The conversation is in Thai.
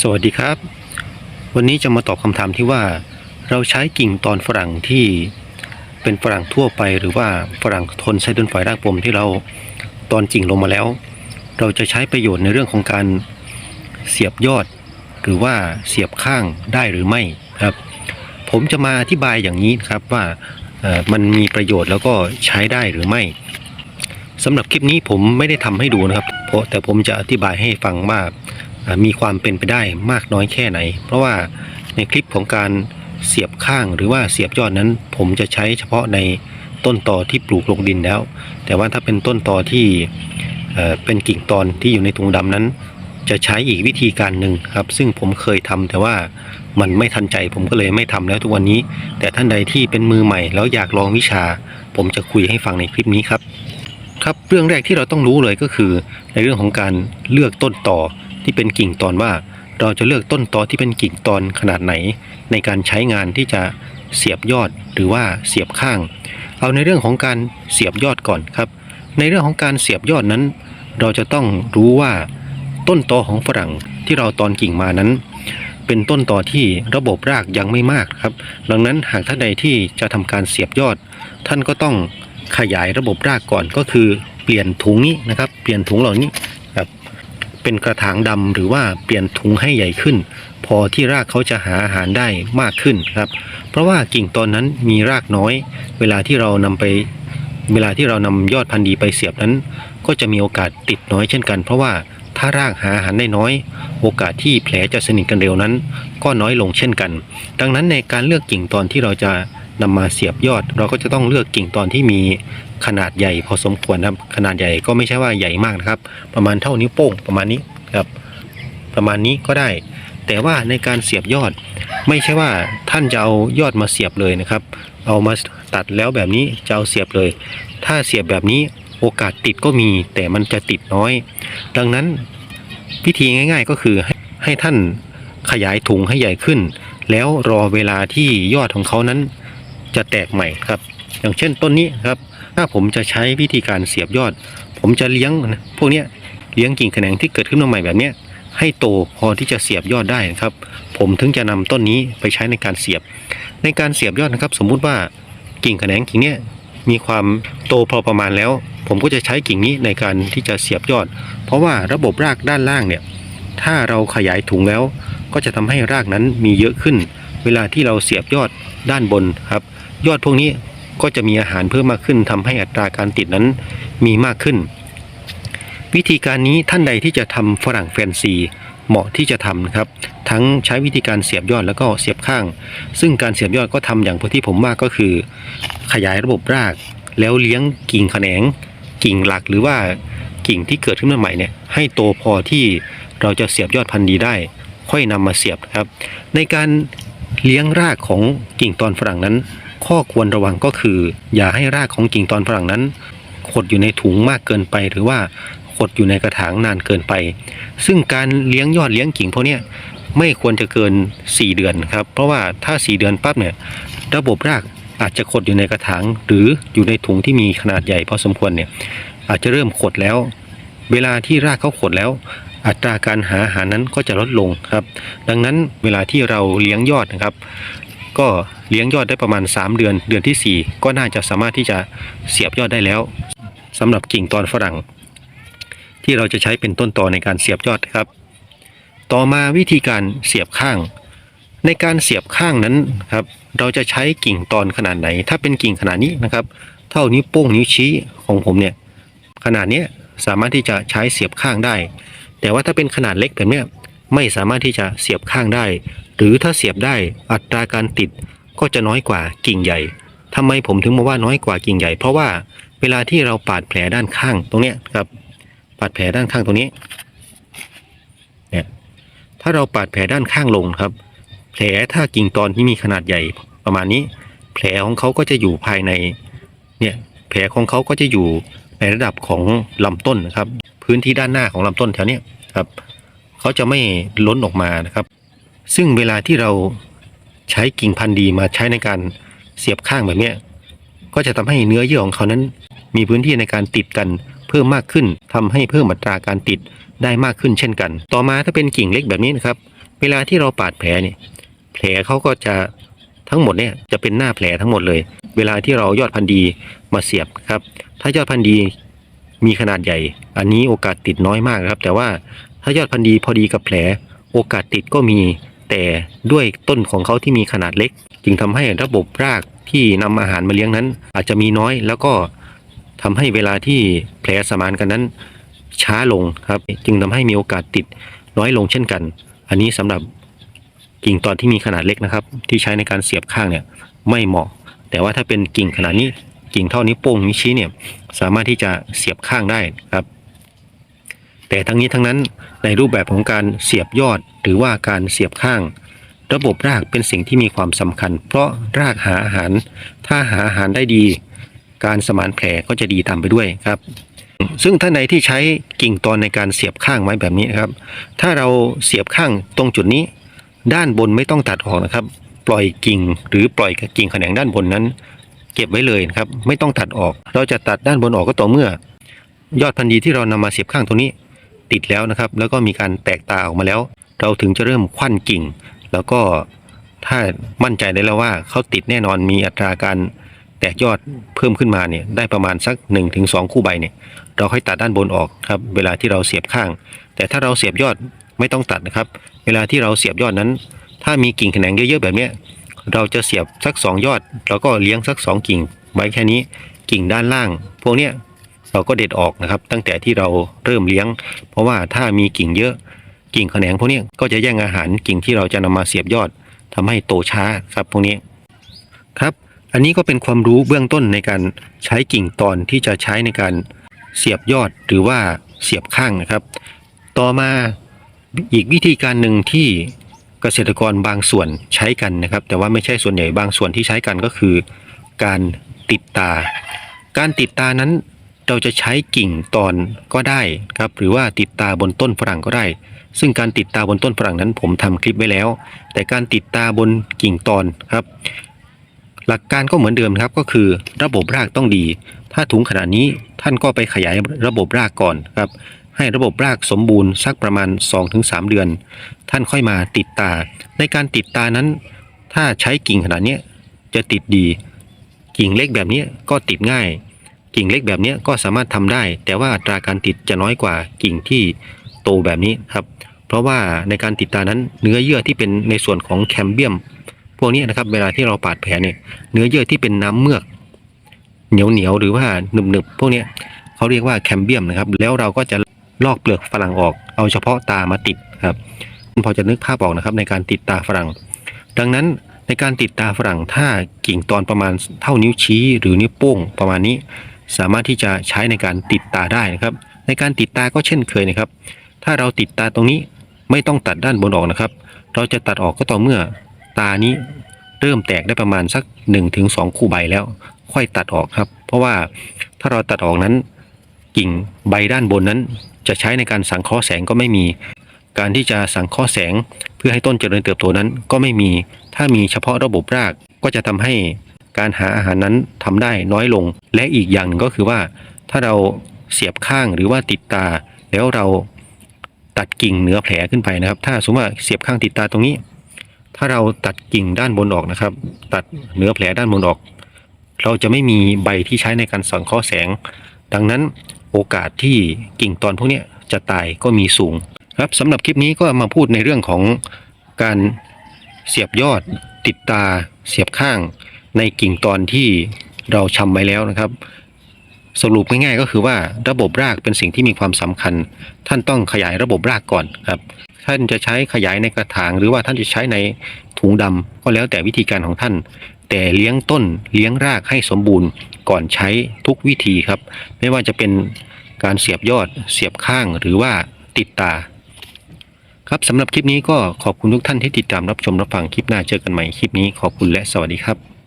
สวัสดีครับ วันนี้จะมาตอบคำถามที่ว่า เราใช้กิ่งตอนฝรั่งที่เป็นฝรั่งทั่วไป หรือว่าฝรั่งทนไซดนฝอยรากปมที่เราตอนกิ่งลงมาแล้ว เราจะใช้ประโยชน์ในเรื่องของการเสียบยอด หรือว่าเสียบข้างได้หรือไม่ครับ ผมจะมาอธิบายอย่างนี้ครับว่ามันมีประโยชน์แล้วก็ใช้ได้หรือไม่สำหรับคลิปนี้ผมไม่ได้ทำให้ดูนะครับ เพราะแต่ผมจะอธิบายให้ฟังว่า มีความเป็นไปได้มากน้อยแค่ไหน เพราะว่าในคลิปของการเสียบข้างหรือว่าเสียบยอดนั้น ผมจะใช้เฉพาะในต้นตอที่ปลูกลงดินแล้ว แต่ว่าถ้าเป็นต้นตอที่เอ่เป็นกิ่งตอนที่อยู่ในถุงดำนั้น จะใช้อีกวิธีการหนึ่งครับ ซึ่งผมเคยทำแต่ว่ามันไม่ทันใจผมก็เลยไม่ทำแล้วทุกวันนี้ แต่ท่านใดที่เป็นมือใหม่แล้วอยากลองวิชา ผมจะคุยให้ฟังในคลิปนี้ครับ ครับเรื่องแรกที่เราต้องรู้เลยก็คือ ในเรื่องของการเลือกต้นต่อ ที่เป็นกิ่งตอนว่า เราจะเลือกต้นตอที่เป็นกิ่งตอนขนาดไหน ในการใช้งานที่จะเสียบยอดหรือว่าเสียบข้าง เอาในเรื่องของการเสียบยอดก่อนครับ ในเรื่องของการเสียบยอดนั้น เราจะต้องรู้ว่าต้นตอของฝรั่งที่เราตอนกิ่งมานั้น เป็นต้นตอที่ระบบรากยังไม่มากครับ ดังนั้นหากท่านใดที่จะทำการเสียบยอด ท่านก็ต้องขยายระบบรากก่อนก็คือเปลี่ยนถุงนี้นะครับ เปลี่ยนถุงเหล่านี้ เป็นกระถางดำหรือว่าเปลี่ยนถุงให้ใหญ่ขึ้น พอที่รากเขาจะหาอาหารได้มากขึ้นครับ เพราะว่ากิ่งตอนนั้นมีรากน้อย เวลาที่เรานำไป เวลาที่เรานำยอดพันธุ์ดีไปเสียบนั้น ก็จะมีโอกาสติดน้อยเช่นกัน เพราะว่าถ้ารากหาอาหารได้น้อย โอกาสที่แผลจะสนิทกันเร็วนั้น ก็น้อยลงเช่นกัน ดังนั้นในการเลือกกิ่งตอนที่เราจะ นำมาเสียบยอด เราก็จะต้องเลือกกิ่งตอนที่มีขนาดใหญ่พอสมควรนะครับ ขนาดใหญ่ก็ไม่ใช่ว่าใหญ่มากนะครับ ประมาณเท่านิ้วโป้งประมาณนี้ครับประมาณนี้ก็ได้ แต่ว่าในการเสียบยอด ไม่ใช่ว่าท่านจะเอายอดมาเสียบเลยนะครับ เอามาตัดแล้วแบบนี้จะเอาเสียบเลย ถ้าเสียบแบบนี้โอกาสติดก็มีแต่มันจะติดน้อย ดังนั้นวิธีง่าย ๆก็คือให้ให้ท่านขยายถุงให้ใหญ่ขึ้น แล้วรอเวลาที่ยอดของเขานั้น จะแตกใหม่ครับ อย่างเช่นต้นนี้ครับ ถ้าผมจะใช้วิธีการเสียบยอด ผมจะเลี้ยงพวกเนี้ยเลี้ยงกิ่งแขนงที่เกิดขึ้นมาใหม่แบบเนี้ยให้โตพอที่จะเสียบยอดได้นะครับ ผมถึงจะนำต้นนี้ไปใช้ในการเสียบ ในการเสียบยอดนะครับ สมมุติว่ากิ่งแขนงกิ่งเนี้ยมีความโตพอประมาณแล้ว ผมก็จะใช้กิ่งนี้ในการที่จะเสียบยอด เพราะว่าระบบรากด้านล่างเนี่ยถ้าเราขยายถุงแล้ว ก็จะทำให้รากนั้นมีเยอะขึ้น เวลาที่เราเสียบยอดด้านบนครับ ยอดพวกนี้ก็จะมีอาหารเพิ่มมากขึ้นทำให้อัตราการติดนั้นมีมากขึ้น วิธีการนี้ท่านใดที่จะทำฝรั่งแฟนซีเหมาะที่จะทำนะครับ ทั้งใช้วิธีการเสียบยอดแล้วก็เสียบข้าง ซึ่งการเสียบยอดก็ทำอย่างที่ผมว่าก็คือ ขยายระบบราก แล้วเลี้ยงกิ่งแขนง กิ่งหลักหรือว่ากิ่งที่เกิดขึ้นมาใหม่เนี่ยให้โตพอที่เราจะเสียบยอดพันธุ์ดีได้ ค่อยนำมาเสียบครับ ในการเลี้ยงรากของกิ่งตอนฝรั่งนั้น ข้อควรระวังก็คือ อย่าให้รากของกิ่งตอนฝรั่งนั้น ขดอยู่ในถุงมากเกินไป หรือว่าขดอยู่ในกระถางนานเกินไป ซึ่งการเลี้ยงยอดเลี้ยงกิ่งพวกนี้ไม่ควรจะเกิน 4 เดือนครับ เพราะว่าถ้า 4 เดือนปั๊บเนี่ยระบบรากอาจจะขดอยู่ในกระถาง หรืออยู่ในถุงที่มีขนาดใหญ่พอสมควรเนี่ยอาจจะเริ่มขดแล้ว เวลาที่รากเขาขดแล้ว อัตราการหาอาหารนั้นก็จะลดลงครับ ดังนั้นเวลาที่เราเลี้ยงยอดนะครับ ก็ เลี้ยงยอดได้ประมาณ 3 เดือน เดือนทีสี่ 4 ก็น่าจะสามารถที่จะเสียบยอดได้แล้วสำหรับกิ่งตอนฝรั่ง ที่เราจะใช้เป็นต้นตอในการเสียบยอดครับ ต่อมาวิธีการเสียบข้าง ในการเสียบข้างนั้นครับ เราจะใช้กิ่งตอนขนาดไหน ถ้าเป็นกิ่งขนาดนี้นะครับ เท่านิ้วโป้งนิ้วชี้ของผมเนี่ยขนาดนี้สามารถที่จะใช้เสียบข้างได้ แต่ว่าถ้าเป็นขนาดเล็กแบบนี้ไม่สามารถที่จะเสียบข้างได้ หรือถ้าเสียบได้อัตราการติด ก็จะน้อยกว่ากิ่งใหญ่ทำไมผมถึงมาว่าน้อยกว่ากิ่งใหญ่ เพราะว่าเวลาที่เราปาดแผลด้านข้างตรงเนี้ยครับ ปาดแผลด้านข้างตรงนี้เนี่ยถ้าเราปาดแผลด้านข้างลงครับ แผลถ้ากิ่งตอนที่มีขนาดใหญ่ประมาณนี้ แผลของเขาก็จะอยู่ภายในเนี่ยแผลของเขาก็จะอยู่ในระดับของลำต้นนะครับ พื้นที่ด้านหน้าของลำต้นแถวเนี้ยครับเขาจะไม่ล้นออกมานะครับ ซึ่งเวลาที่เรา ใช้กิ่งพันธุ์ดีมาใช้ในการเสียบข้างแบบนี้ก็จะทำให้เนื้อเยื่อของเขานั้น มีพื้นที่ในการติดกันเพิ่มมากขึ้นทำให้เพิ่มอัตราการติดได้มากขึ้นเช่นกัน ต่อมาถ้าเป็นกิ่งเล็กแบบนี้นะครับ เวลาที่เราปาดแผลเนี่ยแผลเขาก็จะทั้งหมดเนี่ยจะเป็นหน้าแผลทั้งหมดเลย เวลาที่เรายอดพันธุ์ดีมาเสียบครับ ถ้ายอดพันธุ์ดีมีขนาดใหญ่ อันนี้โอกาสติดน้อยมากครับ แต่ว่าถ้ายอดพันธุ์ดีพอดีกับแผล โอกาสติดก็มี แต่ด้วยต้นของเขาที่มีขนาดเล็ก จึงทำให้ระบบรากที่นำอาหารมาเลี้ยงนั้น อาจจะมีน้อย แล้วก็ทำให้เวลาที่แผลสมานกันนั้น ช้าลงครับ จึงทำให้มีโอกาสติดน้อยลงเช่นกัน อันนี้สำหรับกิ่งตอนที่มีขนาดเล็กนะครับ ที่ใช้ในการเสียบข้างเนี่ยไม่เหมาะ แต่ว่าถ้าเป็นกิ่งขนาดนี้กิ่งเท่านี้โป้งนิ้วชี้เนี่ยสามารถที่จะเสียบข้างได้ครับ แต่ทั้งนี้ทั้งนั้นในรูปแบบของการเสียบยอดหรือว่าการเสียบข้าง ระบบรากเป็นสิ่งที่มีความสำคัญ เพราะรากหาอาหาร ถ้าหาอาหารได้ดี การสมานแผลก็จะดีตามไปด้วยครับ ซึ่งท่านใดที่ใช้กิ่งตอนในการเสียบข้างไว้แบบนี้ครับ ถ้าเราเสียบข้างตรงจุดนี้ ด้านบนไม่ต้องตัดออกนะครับ ปล่อยกิ่งหรือปล่อยกิ่งแขนงด้านบนนั้น เก็บไว้เลยครับไม่ต้องตัดออก เราจะตัดด้านบนออกก็ต่อเมื่อ ยอดพันธุ์ดีที่เรานำมาเสียบข้างตรงนี้ ติดแล้วนะครับ แล้วก็มีการแตกตาออกมาแล้ว เราถึงจะเริ่มควันกิ่ง แล้วก็ถ้ามั่นใจได้แล้วว่าเขาติดแน่นอนมีอัตราการแตกยอดเพิ่มขึ้นมาเนี่ยได้ประมาณสัก 1-2 คู่ใบเนี่ยเราค่อยตัดด้านบนออกครับเวลาที่เราเสียบข้าง แต่ถ้าเราเสียบยอดไม่ต้องตัดนะครับ เวลาที่เราเสียบยอดนั้น ถ้ามีกิ่งแขนงเยอะๆแบบนี้เราจะเสียบสักสองยอด แล้วก็เลี้ยงสักสองกิ่งไว้แค่นี้กิ่งด้านล่าง พวกเนี้ย เราก็เด็ดออกนะครับ ตั้งแต่ที่เราเริ่มเลี้ยง เพราะว่าถ้ามีกิ่งเยอะกิ่งแขนงพวกนี้ก็จะแย่งอาหารกิ่งที่เราจะนำมาเสียบยอดทำให้โตช้าครับพวกนี้ครับ อันนี้ก็เป็นความรู้เบื้องต้นในการใช้กิ่งตอนที่จะใช้ในการเสียบยอดหรือว่าเสียบข้างนะครับ ต่อมาอีกวิธีการหนึ่งที่เกษตรกรบางส่วนใช้กันนะครับ แต่ว่าไม่ใช่ส่วนใหญ่บางส่วนที่ใช้กันก็คือ การติดตา การติดตานั้น เราจะใช้กิ่งตอนก็ได้ครับหรือว่าติดตาบนต้นฝรั่งก็ได้ ซึ่งการติดตาบนต้นฝรั่งนั้นผมทำคลิปไว้แล้ว แต่การติดตาบนกิ่งตอนครับ หลักการก็เหมือนเดิมครับก็คือระบบรากต้องดี ถ้าถุงขนาดนี้ท่านก็ไปขยายระบบรากก่อนครับให้ระบบรากสมบูรณ์สักประมาณ 2-3 เดือน ท่านค่อยมาติดตา ในการติดตานั้น ถ้าใช้กิ่งขนาดนี้จะติดดี กิ่งเล็กแบบนี้ก็ติดง่าย กิ่งเล็กแบบนี้ก็สามารถทำได้ แต่ว่าอัตราการติดจะน้อยกว่ากิ่งที่โตแบบนี้ครับ เพราะว่าในการติดตานั้นเนื้อเยื่อที่เป็นในส่วนของแคมเบียม พวกนี้นะครับ เวลาที่เราปาดแผลเนี่ยเนื้อเยื่อที่เป็นน้ำเมือก เหนียวเหนียวหรือว่าหนึบหนึบพวกนี้เขาเรียกว่าแคมเบียมนะครับ แล้วเราก็จะลอกเปลือกฝรั่งออก เอาเฉพาะตามาติดครับพอจะนึกภาพออกนะครับในการติดตาฝรั่ง ดังนั้นในการติดตาฝรั่งถ้ากิ่งตอนประมาณเท่านิ้วชี้หรือนิ้วโป้งประมาณนี้ สามารถที่จะใช้ในการติดตาได้นะครับ ในการติดตาก็เช่นเคยนะครับ ถ้าเราติดตาตรงนี้ไม่ต้องตัดด้านบนออกนะครับ เราจะตัดออกก็ต่อเมื่อตานี้เริ่มแตกได้ประมาณสัก 1-2ถึงคู่ใบแล้ว ค่อยตัดออกครับ เพราะว่าถ้าเราตัดออกนั้น กิ่งใบด้านบนนั้น จะใช้ในการสังเคราะห์แสงก็ไม่มี การที่จะสังเคราะห์แสง เพื่อให้ต้นเจริญเติบโตนั้นก็ไม่มี ถ้ามีเฉพาะระบบรากก็จะทำให้ การหาอาหารนั้นทำได้น้อยลง และอีกอย่างหนึ่งก็คือว่า ถ้าเราเสียบข้างหรือว่าติดตา แล้วเราตัดกิ่งเหนือแผลขึ้นไปนะครับ ถ้าสมมติว่าเสียบข้างติดตาตรงนี้ ถ้าเราตัดกิ่งด้านบนออกนะครับ ตัดเนื้อแผลด้านบนออก เราจะไม่มีใบที่ใช้ในการสังเคราะห์แสง ดังนั้นโอกาสที่กิ่งตอนพวกนี้จะตายก็มีสูงครับสำหรับคลิปนี้ก็มาพูดในเรื่องของการเสียบยอด ติดตา เสียบข้าง ในกิ่งตอนที่เราชำไว้แล้วนะครับ สรุปง่ายๆก็คือว่าระบบรากเป็นสิ่งที่มีความสำคัญ ท่านต้องขยายระบบรากก่อนครับท่านจะใช้ขยายในกระถาง หรือว่าท่านจะใช้ในถุงดำก็แล้วแต่วิธีการของท่าน แต่เลี้ยงต้นเลี้ยงรากให้สมบูรณ์ก่อนใช้ทุกวิธีครับ ไม่ว่าจะเป็นการเสียบยอดเสียบข้างหรือว่าติดตา ครับสำหรับคลิปนี้ก็ขอบคุณทุกท่านที่ติดตามรับชมรับฟังคลิปหน้าเจอกันใหม่คลิปนี้ขอบคุณและสวัสดีครับ